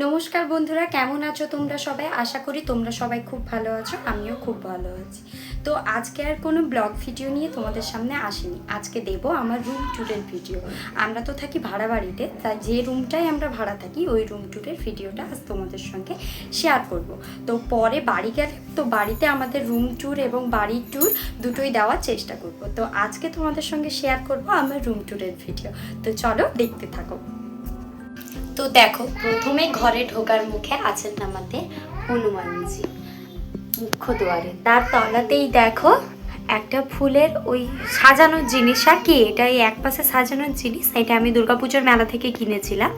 নমস্কার বন্ধুরা, কেমন আছো তোমরা সবাই? আশা করি তোমরা সবাই খুব ভালো আছো, আমিও খুব ভালো আছি। তো আজকে আর কোনো ব্লগ ভিডিও নিয়ে তোমাদের সামনে আসিনি। আজকে দেব আমার রুম ট্যুরের ভিডিও আমরা তো থাকি ভাড়া বাড়িতে তাই যে রুমটাই আমরা ভাড়া থাকি, ওই রুম ট্যুরের ভিডিওটা আজ তোমাদের সঙ্গে শেয়ার করব। তো পরে বাড়ি গেলে, তো বাড়িতে আমাদের রুম ট্যুর এবং বাড়ির ট্যুর দুটোই দেওয়ার চেষ্টা করব। তো আজকে তোমাদের সঙ্গে শেয়ার করব আমার রুম ট্যুরের ভিডিও তো চলো দেখতে থাকো। তো দেখো, প্রথমে ঘরে ঢোকার মুখে আছেন আমাদের হনুমানজি, মুখ্য দুয়ারে। তার তলাতেই দেখো একটা ফুলের ওই সাজানোর জিনিস আর কি এটা এই এক পাশে সাজানোর জিনিস, এটা আমি দুর্গাপুজোর মেলা থেকে কিনেছিলাম।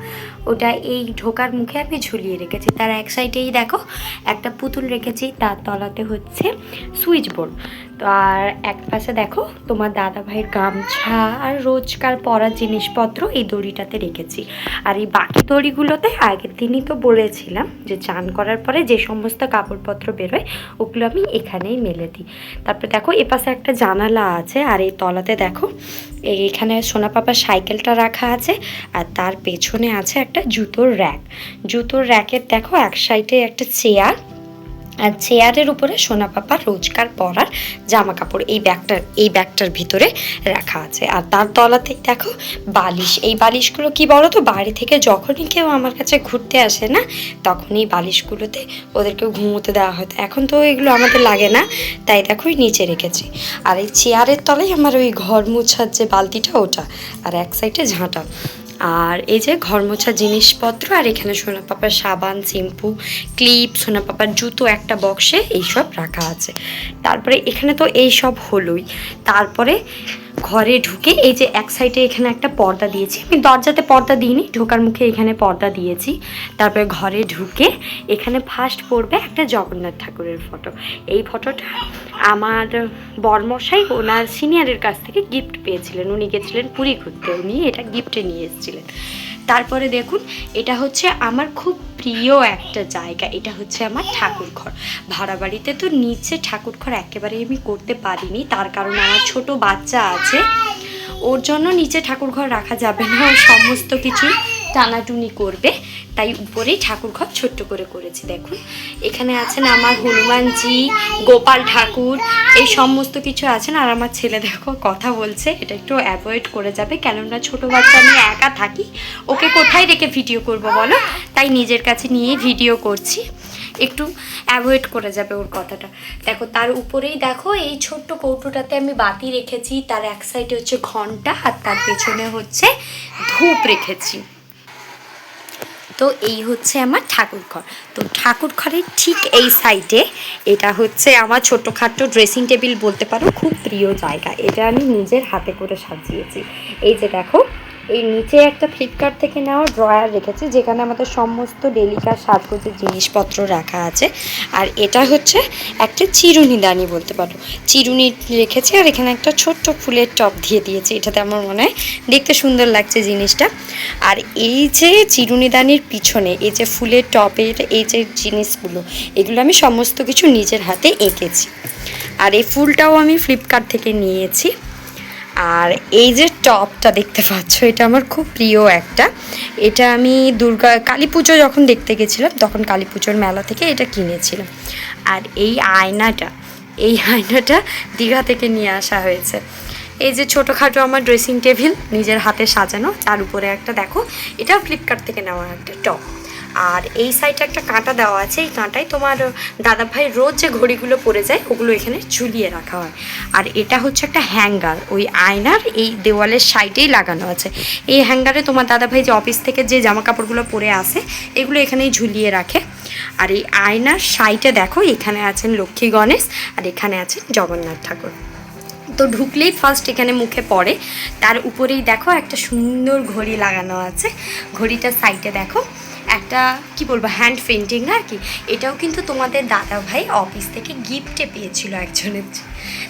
ওটা এই ঢোকার মুখে আমি ঝুলিয়ে রেখেছি। তার এক সাইডেই দেখো, একটা পুতুল রেখেছি, তার তলাতে হচ্ছে সুইচ বোর্ড। তো আর এক পাশে দেখো, তোমার দাদা ভাইয়ের গামছা আর রোজকার পরার জিনিসপত্র এই দড়িটাতে রেখেছি। আর এই বাকি দড়িগুলোতে আগের দিনই তো বলেছিলাম যে চান করার পরে যে সমস্ত কাপড়পত্র বেরোয়, ওগুলো আমি এখানেই মেলে দিই। তারপরে দেখো, এ পাশে একটা জানালা আছে আর এই তলাতে দেখো, এই এখানে সোনা পাপার সাইকেলটা রাখা আছে আর তার পেছনে আছে একটা জুতোর র্যাক। জুতোর র্যাকের দেখো, এক সাইডে একটা চেয়ার আর চেয়ারের উপরে সোনা পাপার রোজকার পরার জামা কাপড় এই ব্যাগটার এই ব্যাগটার ভিতরে রাখা আছে। আর তার তলাতেই দেখো বালিশ। এই বালিশগুলো কি বলো তো বাড়ি থেকে যখনই কেউ আমার কাছে ঘুরতে আসে না তখন এই বালিশগুলোতে ওদেরকে ঘুমোতে দেওয়া হয়তো এখন তো এগুলো আমাদের লাগে না, তাই দেখো নিচে রেখেছি। আর এই চেয়ারের তলায় আমার ওই ঘর মোছার যে বালতিটা, ওটা। আর এক সাইডে ঝাঁটা। আর এই যে ঘর মোছা জিনিসপত্র, আর এখানে সোনা পাপার সাবান, শ্যাম্পু ক্লিপ সোনা পাপার জুতো একটা বক্সে এইসব রাখা আছে। তারপরে এখানে তো এই সব হলোই। তারপরে ঘরে ঢুকে এই যে এক সাইডে এখানে একটা পর্দা দিয়েছি। আমি দরজাতে পর্দা দিইনি, ঢোকার মুখে এখানে পর্দা দিয়েছি। তারপরে ঘরে ঢুকে এখানে ফার্স্ট পড়বে একটা জগন্নাথ ঠাকুরের ফটো এই ফটোটা আমার বর্মশাই ওনার সিনিয়রের কাছ থেকে গিফট পেয়েছিলেন। উনি গেছিলেন পুরী ঘুরতে। উনি এটা গিফটে নিয়ে এসেছিলেন। তারপরে দেখুন, এটা হচ্ছে আমার খুব প্রিয় একটা জায়গা। এটা হচ্ছে আমার ঠাকুর ঘর। ভাড়া বাড়িতে তো নিচে ঠাকুর ঘর একেবারে আমি করতে পারিনি, তার কারণ আমার ছোট বাচ্চা আছে। ওর জন্য নিচে ঠাকুর ঘর রাখা যাবে না সমস্ত কিছু টানাটুনি করবে। তাই উপরেই ঠাকুর ঘর ছোট্ট করে করেছি, দেখুন। এখানে আছেন আমার হনুমানজি, গোপাল ঠাকুর, এই সমস্ত কিছু আছেন। আর আমার ছেলে দেখো, কথা বলছে। এটা একটু অ্যাভয়েড করে যাবে, কেননা ছোট বাচ্চা, আমি একা থাকি। ওকে কোথায় রেখে ভিডিও করব বলো? তাই নিজের কাছে নিয়ে ভিডিও করছি। একটু অ্যাভয়েড করে যাবে ওর কথাটা। দেখো, তার উপরেই দেখো, এই ছোট্ট কৌটোটাতে আমি বাতি রেখেছি। তার এক সাইডে হচ্ছে ঘণ্টা, আর তার পেছনে হচ্ছে ধূপ রেখেছি। তো এই হচ্ছে আমার ঠাকুর ঘর তো ঠাকুর ঘরের ঠিক এই সাইডে এটা হচ্ছে আমার ছোটোখাটো ড্রেসিং টেবিল বলতে পারো, খুব প্রিয় জায়গা। এটা আমি নিজের হাতে করে সাজিয়েছি। এই যে দেখো এই নিচে একটা ফ্লিপকার্ট থেকে নেওয়া ড্রয়ার রেখেছি, যেখানে আমাদের সমস্ত ডেলিকার সাজগোজের জিনিসপত্র রাখা আছে। আর এটা হচ্ছে একটা চিরুনি দানি বলতে পারো। চিরুনি রেখেছি আর এখানে একটা ছোট্ট ফুলের টপ দিয়ে দিয়েছি। এটাতে আমার মনে হয় দেখতে সুন্দর লাগছে জিনিসটা। আর এই যে চিরুনিদানির পিছনে, এই যে ফুলের টপের এই যে জিনিসগুলো, এগুলো আমি সমস্ত কিছু নিজের হাতে এঁকেছি। আর এই ফুলটাও আমি ফ্লিপকার্ট থেকে নিয়েছি। আর এই যে টপটা দেখতে পাচ্ছ, এটা আমার খুব প্রিয় একটা। এটা আমি দুর্গা, কালী পুজো যখন দেখতে গেছিলাম, তখন কালী পুজোর মেলা থেকে এটা কিনেছিলাম। আর এই আয়নাটা এই আয়নাটা দীঘা থেকে নিয়ে আসা হয়েছে। এই যে ছোটোখাটো আমার ড্রেসিং টেবিল নিজের হাতে সাজানো, তার উপরে একটা, দেখো, এটা ফ্লিপকার্ট থেকে নেওয়া একটা টপ। আর এই সাইডে একটা কাঁটা দেওয়া আছে, এই কাঁটায় তোমার দাদা ভাই রোজ যে ঘড়িগুলো পরে যায়, ওগুলো এখানে ঝুলিয়ে রাখা হয়। আর এটা হচ্ছে একটা হ্যাঙ্গার, ওই আয়নার এই দেওয়ালের সাইডেই লাগানো আছে। এই হ্যাঙ্গারে তোমার দাদা ভাই যে অফিস থেকে যে জামা কাপড়গুলো পরে আসে, এগুলো এখানেই ঝুলিয়ে রাখে। আর এই আয়নার সাইডে দেখো, এখানে আছেন লক্ষ্মী গণেশ, আর এখানে আছেন জগন্নাথ ঠাকুর। তো ঢুকলেই ফার্স্ট এখানে মুখে পড়ে। তার উপরেই দেখো একটা সুন্দর ঘড়ি লাগানো আছে। ঘড়িটার সাইডে দেখো। একটা, কি বলব হ্যান্ড পেন্টিং আর কি? এটাও কিন্তু তোমাদের দাদা ভাই অফিস থেকে গিফটে পেয়েছিল একজনের।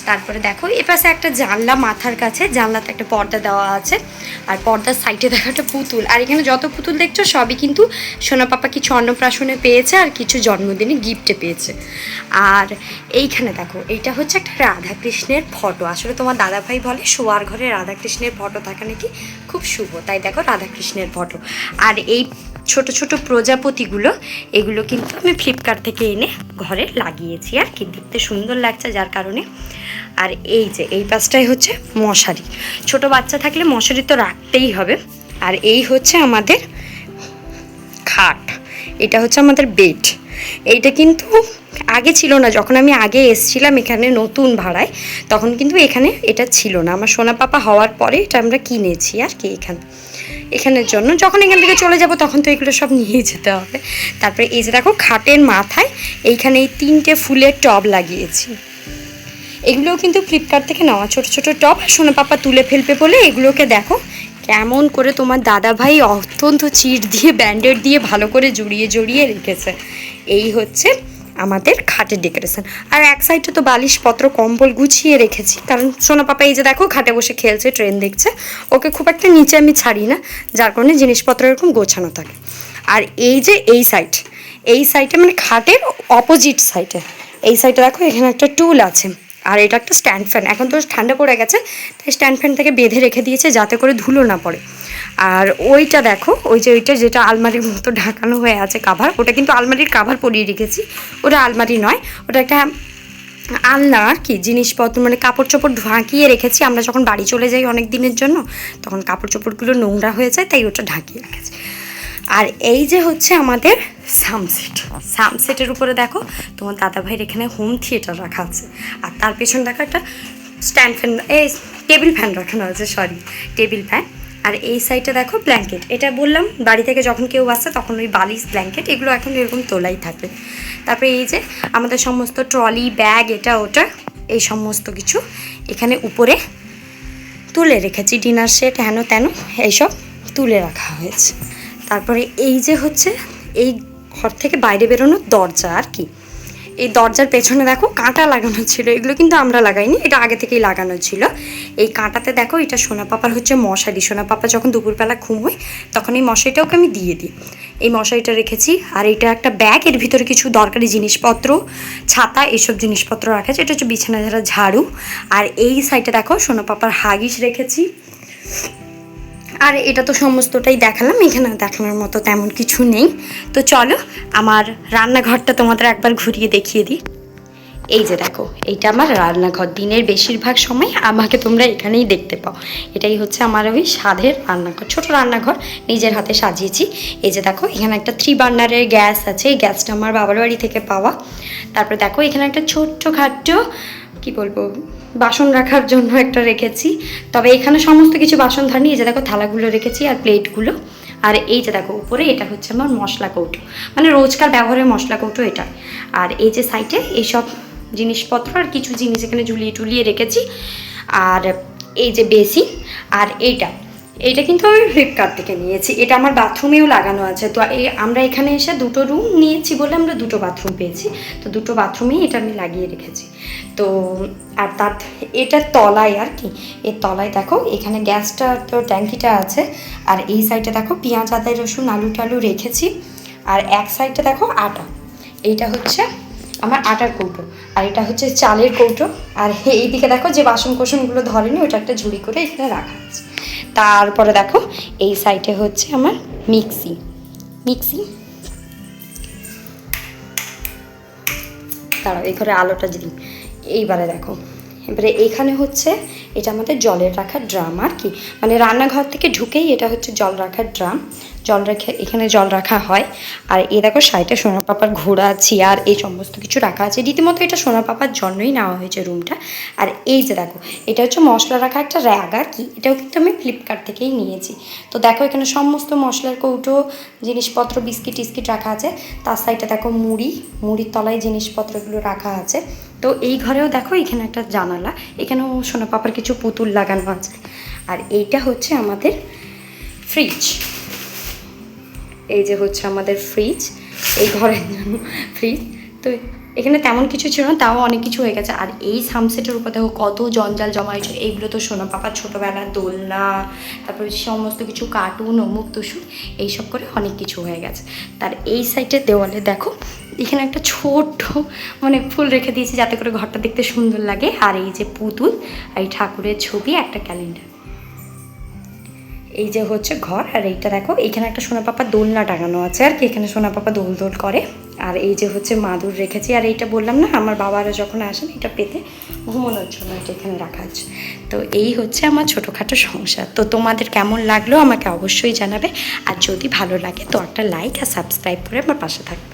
তারপরে দেখো, এ পাশে একটা জানলা মাথার কাছে, জানলাতে একটা পর্দা দেওয়া আছে। আর পর্দার সাইডে দেখো একটা পুতুল। আর এখানে যত পুতুল দেখছ, সবই কিন্তু সোনা পাপা কিছু অন্নপ্রাশনে পেয়েছে আর কিছু জন্মদিনে গিফটে পেয়েছে। আর এইখানে দেখো, এইটা হচ্ছে একটা রাধাকৃষ্ণের ফটো আসলে তোমার দাদা ভাই বলে, শোয়ার ঘরে রাধাকৃষ্ণের ফটো থাকা নাকি খুব শুভ। তাই দেখো, রাধাকৃষ্ণের ফটো আর এই ছোট ছোট প্রজাপতিগুলো, এগুলো কিন্তু আমি ফ্লিপকার্ট থেকে এনে ঘরে লাগিয়েছি আর কি। দেখতে সুন্দর লাগছে যার কারণে। আর এই যে, এই পাশটাই হচ্ছে মশারি। ছোট বাচ্চা থাকলে মশারি তো রাখতেই হবে। আর এই হচ্ছে আমাদের খাট। এটা হচ্ছে আমাদের বেড এইটা কিন্তু আগে ছিল না। যখন আমি আগে এসছিলাম এখানে নতুন ভাড়ায়, তখন কিন্তু এখানে এটা ছিল না। আমার সোনা পাপা হওয়ার পরে এটা আমরা কিনেছি আর কি এখানে। এখানের জন্য। যখন এখান থেকে চলে যাব, তখন তো এগুলো সব নিয়ে যেতে হবে। তারপরে এই যে দেখো, খাটের মাথায় এইখানে এই তিনটে ফুলের টব লাগিয়েছি। এগুলোও কিন্তু ফ্লিপকার্ট থেকে নেওয়া। ছোট ছোট টপ সোনা পাপা তুলে ফেলবে বলে এগুলোকে দেখো, কেমন করে তোমার দাদা ভাই অত্যন্ত চিট দিয়ে, ব্যান্ডেড দিয়ে ভালো করে জড়িয়ে জড়িয়ে রেখেছে। এই হচ্ছে আমাদের খাটের ডেকোরেশন আর এক সাইডে তো বালিশপত্র, কম্বল গুছিয়ে রেখেছি। কারণ সোনা পাপা, এই যে দেখো, খাটে বসে খেলছে ট্রেন দেখছে। ওকে খুব একটা নিচে আমি ছাড়ি না, যার কারণে জিনিসপত্র এরকম গোছানো থাকে। আর এই যে এই সাইড এই সাইডে মানে খাটের অপোজিট সাইডে এই সাইডে দেখো, এখানে একটা টুল আছে। আর এটা একটা স্ট্যান্ড ফ্যান এখন তো ঠান্ডা পড়ে গেছে, তাই স্ট্যান্ড ফ্যান থেকে বেঁধে রেখে দিয়েছে, যাতে করে ধুলো না পড়ে। আর ওইটা দেখো, ওই যে ওইটা যেটা আলমারির মতো ঢাকানো হয়ে আছে কাভার ওটা কিন্তু আলমারির কাভার পরিয়ে রেখেছি। ওটা আলমারি নয়, ওটা একটা আলনা আর কি, জিনিসপত্র মানে কাপড় চোপড় ঢাকিয়ে রেখেছি। আমরা যখন বাড়ি চলে যাই অনেক দিনের জন্য, তখন কাপড় চোপড়গুলো নোংরা হয়ে যায়, তাই ওটা ঢাকিয়ে রেখেছি। আর এই যে হচ্ছে আমাদের সামসেট সামসেটের উপরে দেখো, তোমার দাদা ভাইয়ের এখানে হোম থিয়েটার রাখা আছে। আর তার পেছনে দেখো একটা স্ট্যান্ড ফ্যান এই টেবিল ফ্যান রাখানো আছে সরি টেবিল ফ্যান আর এই সাইডে দেখো ব্ল্যাঙ্কেট এটা বললাম, বাড়ি থেকে যখন কেউ আসে তখন ওই বালিশ ব্ল্যাঙ্কেট এগুলো এখন এরকম তোলাই থাকে। তারপরে এই যে আমাদের সমস্ত ট্রলি ব্যাগ এটা, ওটা, এই সমস্ত কিছু এখানে উপরে তুলে রেখেছি। ডিনার সেট হেন তেন, এইসব তুলে রাখা হয়েছে। তারপরে এই যে হচ্ছে, এই ঘর থেকে বাইরে বেরোনোর দরজা আর কি। এই দরজার পেছনে দেখো কাঁটা লাগানো ছিল, এগুলো কিন্তু আমরা লাগাইনি, এটা আগে থেকেই লাগানো ছিল। এই কাঁটাতে দেখো এটা সোনা পাপার হচ্ছে মশারি, সোনা পাপা যখন দুপুরবেলা ঘুমোয় তখন এই মশারিটা ওকে আমি দিয়ে দিই। এই মশারিটা রেখেছি, আর এটা একটা ব্যাগ এর ভিতরে কিছু দরকারি জিনিসপত্র, ছাতা, এসব জিনিসপত্র রাখা আছে, এটা হচ্ছে বিছানা ঝাড়া। ঝাড়ু আর এই সাইডে দেখো সোনা পাপার হাগিস রেখেছি। আর এটা তো সমস্তটাই দেখালাম, এখানে দেখানোর মতো তেমন কিছু নেই। তো চলো, আমার রান্নাঘরটা তোমাদের একবার ঘুরিয়ে দেখিয়ে দিই। এই যে দেখো, এইটা আমার রান্নাঘর। দিনের বেশিরভাগ সময় আমাকে তোমরা এখানেই দেখতে পাও। এটাই হচ্ছে আমার ওই স্বাদের রান্নাঘর, ছোট রান্নাঘর নিজের হাতে সাজিয়েছি। এই যে দেখো, এখানে একটা থ্রি বার্নারের গ্যাস আছে, এই গ্যাসটা আমার বাবার বাড়ি থেকে পাওয়া। তারপরে দেখো, এখানে একটা ছোট্ট খাট্ট, কি বলব বাসন রাখার জন্য একটা রেখেছি। তবে এখানে সমস্ত কিছু বাসন ধার এই যে দেখো থালাগুলো রেখেছি আর প্লেটগুলো। আর এই যে দেখো উপরে এটা হচ্ছে আমার মশলা কৌটো। মানে রোজকার ব্যবহারের মশলা কৌটো এটা। আর এই যে সাইডে এইসব জিনিসপত্র আর কিছু জিনিস এখানে ঝুলিয়ে টুলিয়ে রেখেছি। আর এই যে বেসিন। আর এইটা এইটা কিন্তু আমি ফ্লিপকার্ট থেকে নিয়েছি। এটা আমার বাথরুমেও লাগানো আছে। তো এই আমরা এখানে এসে দুটো রুম নিয়েছি বলে আমরা দুটো বাথরুম পেয়েছি। তো দুটো বাথরুমেই এটা আমি লাগিয়ে রেখেছি। তো, আর তার এটার তলায় আর কি। এর তলায় দেখো, এখানে গ্যাসটা, তো ট্যাঙ্কিটা আছে। আর এই সাইডে দেখো, পেঁয়াজ আদায় রসুন, আলু টালু রেখেছি। আর এক সাইডে দেখো, আটা। এইটা হচ্ছে আমার আটার কৌটো। আর এটা হচ্ছে চালের কৌটো। আর এইদিকে দেখো যে বাসন কোসনগুলো ধরেনি, ওটা একটা ঝুড়ি করে এখানে রাখা আছে। তারপরে দেখো, এই সাইডে হচ্ছে আমার মিক্সি মিক্সি তারা এই ঘরে আলোটা যদি এইবারে দেখো। এবারে এখানে হচ্ছে এটা আমাদের জলের রাখার ড্রাম আর কি। মানে রান্নাঘর থেকে ঢুকেই এটা হচ্ছে জল রাখার ড্রাম জল রেখে এখানে জল রাখা হয়। আর এই দেখো সাইডে সোনা পাপার ঘোড়া, চেয়ার, এই সমস্ত কিছু রাখা আছে। রীতিমতো এটা সোনা পাপার জন্যই নেওয়া হয়েছে রুমটা। আর এই যে দেখো, এটা হচ্ছে মশলা রাখা একটা র্যাগ আর কি, এটাও কিন্তু আমি ফ্লিপকার্ট থেকেই নিয়েছি। তো দেখো এখানে সমস্ত মশলার কৌটো, জিনিসপত্র, বিস্কিট টিস্কিট রাখা আছে। তার সাইডে দেখো মুড়ি, মুড়ির তলায় জিনিসপত্রগুলো রাখা আছে। তো এই ঘরেও দেখো এখানে একটা জানালা, এখানেও সোনা পাপার কিছু পুতুল লাগানো আছে। আর এইটা হচ্ছে আমাদের ফ্রিজ এই যে হচ্ছে আমাদের ফ্রিজ এই ঘরের জন্য ফ্রিজ তো এখানে তেমন কিছু ছিল না, তাও অনেক কিছু হয়ে গেছে। আর এই সামসেটের উপর দেখো কত জঞ্জাল জমা হয়েছে। এইগুলো তো সোনা পাপার ছোটোবেলার দোলনা, তারপরে সমস্ত কিছু কার্টুন অমুক তুসুক এইসব করে অনেক কিছু হয়ে গেছে। তার এই সাইডের দেওয়ালে দেখো, এখানে একটা ছোট্ট মানে ফুল রেখে দিয়েছি যাতে করে ঘরটা দেখতে সুন্দর লাগে। আর এই যে পুতুল, আর এই ঠাকুরের ছবি, একটা ক্যালেন্ডার এই যে হচ্ছে ঘর, আর এইটা দেখো, এখানে একটা সোনা পাপা দোলনা টাঙানো আছে, আর কি এখানে সোনা পাপা দোল দোল করে। আর এই যে হচ্ছে মাদুর রেখেছি, আর এইটা বললাম না, আমার বাবারা যখন আসেন, এটা পেতে ঘুমানোর জন্য এটা এখানে রাখা আছে। তো এই হচ্ছে আমার ছোটোখাটো সংসার। তো তোমাদের কেমন লাগল আমাকে অবশ্যই জানাবে, আর যদি ভালো লাগে তো একটা লাইক আর সাবস্ক্রাইব করে আমার পাশে থাকবে।